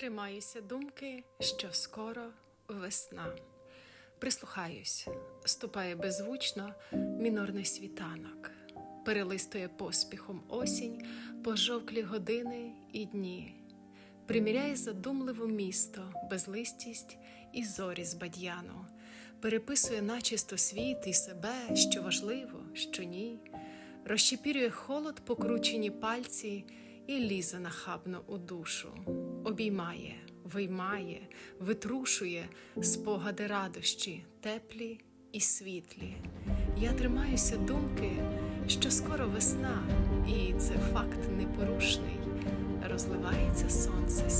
Тримаюся думки, що скоро весна. Прислухаюсь, ступає беззвучно мінорний світанок, перелистує поспіхом осінь, пожовклі години і дні, приміряє задумливо місто, безлистість і зорі з бадьяну, переписує начисто світ і себе, що важливо, що ні, розщепірює холод покручені пальці і лізе нахабно у душу, обіймає, виймає, витрушує спогади радощі, теплі і світлі. Я тримаюся думки, що скоро весна, і це факт непорушний. Розливається сонце